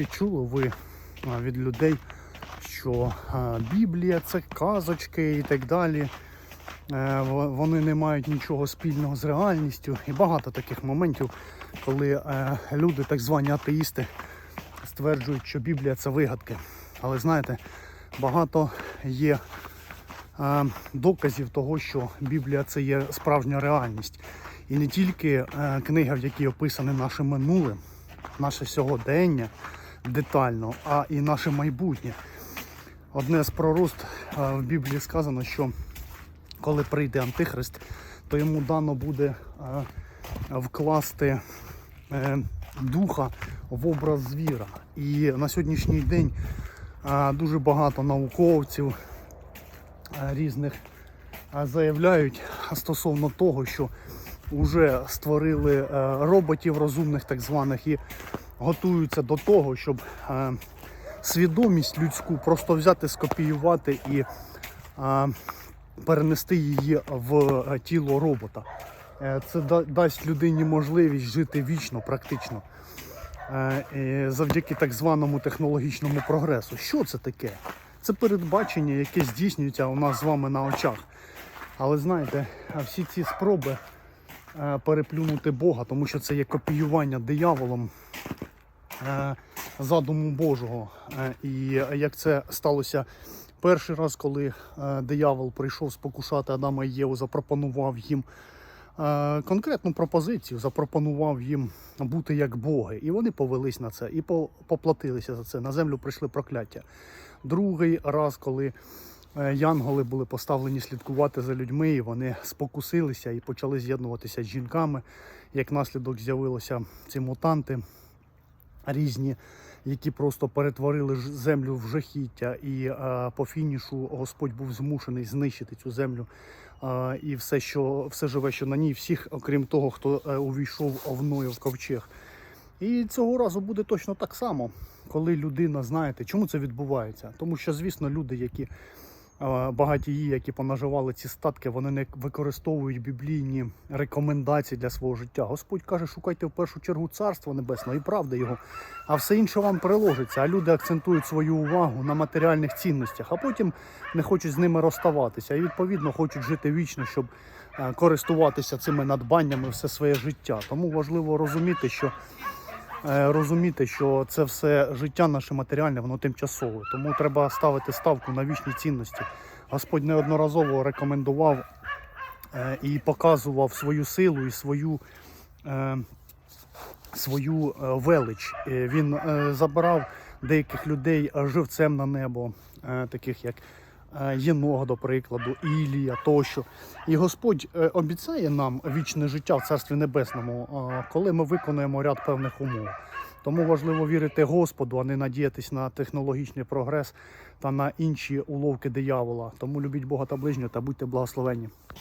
чи чули ви від людей, що Біблія це казочки і так далі. Е, Вони не мають нічого спільного з реальністю. І багато таких моментів, коли е, люди, так звані атеїсти, стверджують, що Біблія це вигадки. Але знаєте, багато є е, доказів того, що Біблія це є справжня реальність. І не тільки книга, в якій описане наше минуле, наше сьогодення детально, а і наше майбутнє. Одне з пророст е, в Біблії сказано, що коли прийде Антихрист, то йому дано буде е, вкласти е, духа в образ звіра. І на сьогоднішній день дуже багато науковців різних заявляють стосовно того, що вже створили роботів розумних, так званих, і готуються до того, щоб е, свідомість людську просто взяти, скопіювати і е, перенести її в е, тіло робота. Е, Це да- дасть людині можливість жити вічно, практично. Е, Завдяки так званому технологічному прогресу. Що це таке? Це передбачення, яке здійснюється у нас з вами на очах. Але знаєте, всі ці спроби переплюнути Бога, тому що це є копіювання дияволом задуму Божого. Е, І як це сталося перший раз, коли е, диявол прийшов спокушати Адама і Єву, запропонував їм е, конкретну пропозицію, запропонував їм бути як боги. І вони повелись на це і поплатилися за це. На землю прийшли прокляття. Другий раз, коли е, янголи були поставлені слідкувати за людьми, і вони спокусилися і почали з'єднуватися з жінками. Як наслідок з'явилися ці мутанти різні, які просто перетворили землю в жахіття. І е, по фінішу Господь був змушений знищити цю землю. е, і все, що все живе, що на ній, всіх, окрім того, хто е, увійшов овною в ковчег. І цього разу буде точно так само, коли людина, знаєте, чому це відбувається? Тому що, звісно, люди, які багатії, які понаживали ці статки, вони не використовують біблійні рекомендації для свого життя. Господь каже, шукайте в першу чергу царство небесне і правди його, а все інше вам приложиться. А люди акцентують свою увагу на матеріальних цінностях, а потім не хочуть з ними розставатися. І відповідно хочуть жити вічно, щоб е, користуватися цими надбаннями все своє життя. Тому важливо розуміти, що розуміти, що це все життя наше матеріальне, воно тимчасове. Тому треба ставити ставку на вічні цінності. Господь неодноразово рекомендував е, і показував свою силу і свою, е, свою е, велич. Е, Він е, забирав деяких людей е, живцем на небо, е, таких як е, Єнох, до прикладу, Ілія тощо. І Господь е, обіцяє нам вічне життя в Царстві Небесному, е, коли ми виконуємо ряд певних умов. Тому важливо вірити Господу, а не надіятись на технологічний прогрес та на інші уловки диявола. Тому любіть Бога та ближнього та будьте благословенні.